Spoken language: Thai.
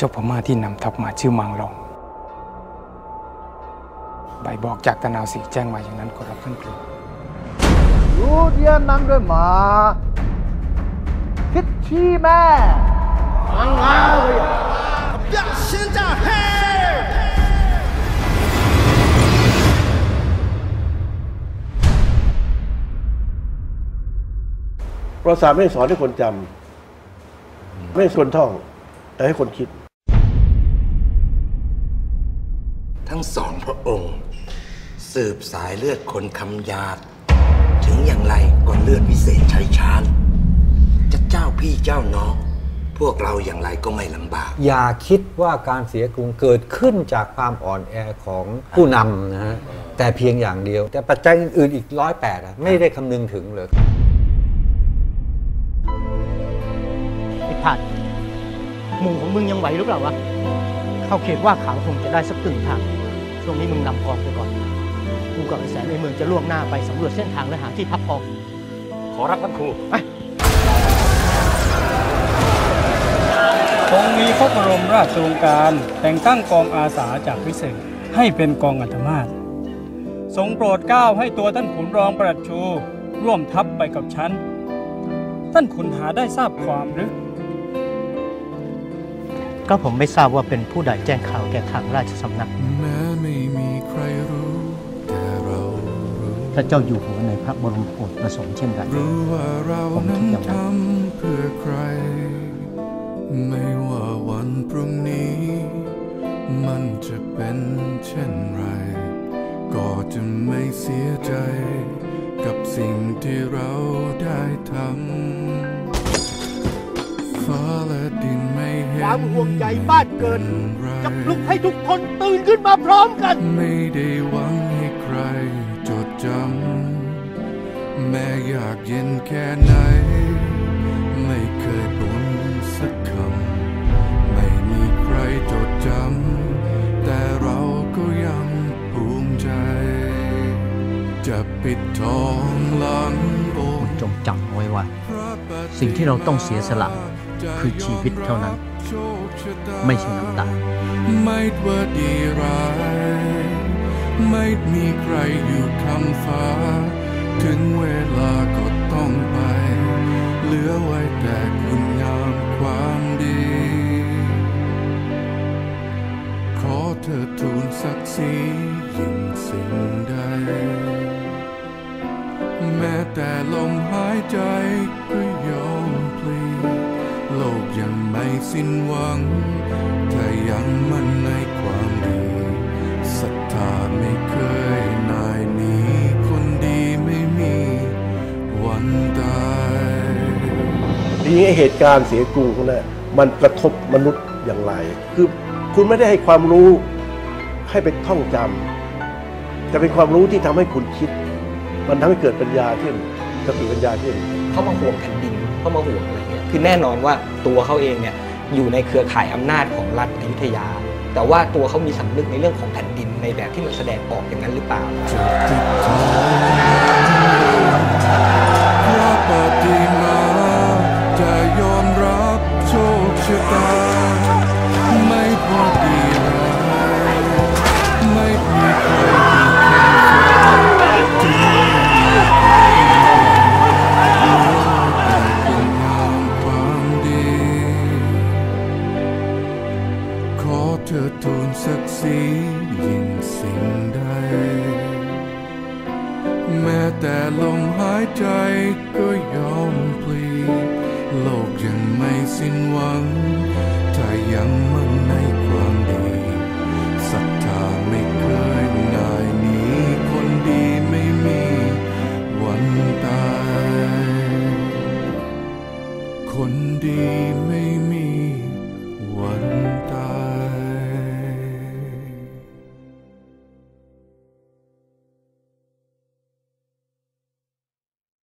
จ้าพม่าที่นำทัพมาชื่อมังลอง ใบบอกจากตะนาวสีแจ้งมาอย่างนั้นก็รับขึ้นปลูรู้เดียนนั่งด้วยหมา คิดชี้แม่มังลาวยักษ์ชินจะเฮประสาไม่สอนให้คนจำไม่ให้คนท่อง แต่ให้คนคิด ทั้งสองพระองค์ สืบสายเลือดคนคำหยาดถึงอย่างไรก็เลือดวิเศษชัยชาญจะเจ้าพี่เจ้าน้อง พวกเราอย่างไรก็ไม่ลำบาก อย่าคิดว่าการเสียกรุงเกิดขึ้นจากความอ่อนแอของผู้นำนะฮะแต่เพียงอย่างเดียว แต่ปัจจัยอื่นๆอีกร้อยแปดไม่ได้คำนึงถึงเลยไอ้ผัดหมู่ของมึงยังไหวหรือเปล่าวะ เข้าเขตว่าขาวคงจะได้สักตึงทาง ช่วงนี้มึงนำกองไปก่อนกูกับไอ้แสนในเมืองจะล่วงหน้าไปสำรวจเส้นทางและหาที่พักพองขอรับท่านครูไปทรงมีพระบรมราชโองการ แต่งตั้งกองอาสาจากพิเศษให้เป็นกองอัตมาศทรงโปรดเกล้าให้ตัวท่านขุนรองประหลัดชู ร่วมทัพไปกับฉัน ท่านขุนหาได้ทราบความหรือ ก็ผมไม่ทราบว่าเป็นผู้ใดแจ้งข่าวแก่ทางราชสำนัก รู้ถ้าเจ้าอยู่หัวในพระบรมโอษฐ์ประสงค์เช่นไรรู้ว่าเราผมคินั้ดนอย่างนั้นทำเพื่อใคร ไม่ว่าวันพรุ่งนี้ มันจะเป็นเช่นไร ก็จะไม่เสียใจ กับสิ่งที่เราได้ทำฟ้าและดินไม่เห็นความห่วงใยบ้านเกิดป็ไรจะปลุกให้ทุกคนตื่นขึ้นมาพร้อมกัน ไม่ได้หวังให้ใคร จำ แม้อยากเย็นแค่ไหน ไม่เคยบ่นสักคำ ไม่มีใครจดจำ แต่เราก็ยังภูมิใจ จะปิดทองหลังโบสถ์จงจำเอาไว้ว่า สิ่งที่เราต้องเสียสละ คือชีวิตเท่านั้น ไม่ใช่น้ำตาไม่ว่าดีร้าย ไม่มีใครอยู่คำฟ้า ถึงเวลาก็ต้องไป เหลือไว้แต่คุณงามความดี ขอเธอทูลศักดิ์ศรียิ่งสิ่งใด แม้แต่ลมหายใจก็ยอมพลีโลกยังไม่สิ้นหวัง ถ้ายังมั่นในความดี ไม่เคยนายหนีคนดีไม่มีวันตายทีนี้ไอ้เหตุการณ์เสียกรุงพวกนั้นมันกระทบมนุษย์อย่างไร คือคุณไม่ได้ให้ความรู้ให้ไปท่องจำแต่เป็นความรู้ที่ทำให้คุณคิด มันทำให้เกิดปัญญาขึ้นสติปัญญาขึ้นเขามาห่วงแผ่นดินเขามาห่วงอะไรเงี้ยคือแน่นอนว่าตัวเขาเองเนี่ยอยู่ในเครือข่ายอำนาจของรัฐอยุธยา แต่ว่าตัวเขามีสำนึกในเรื่องของแผ่นดิน ในแบบที่มันแสดงออกอย่างนั้นหรือเปล่าจะยอมรับโชคชะตา ไม่พอดีไม่มีใครเธอทูลศักดิ์ศรี สิ่งใด แม้แต่ลมหายใจก็ยอมพลีโลกยังไม่สิ้นหวัง ถ้ายังมั่นในความดีศรัทธาไม่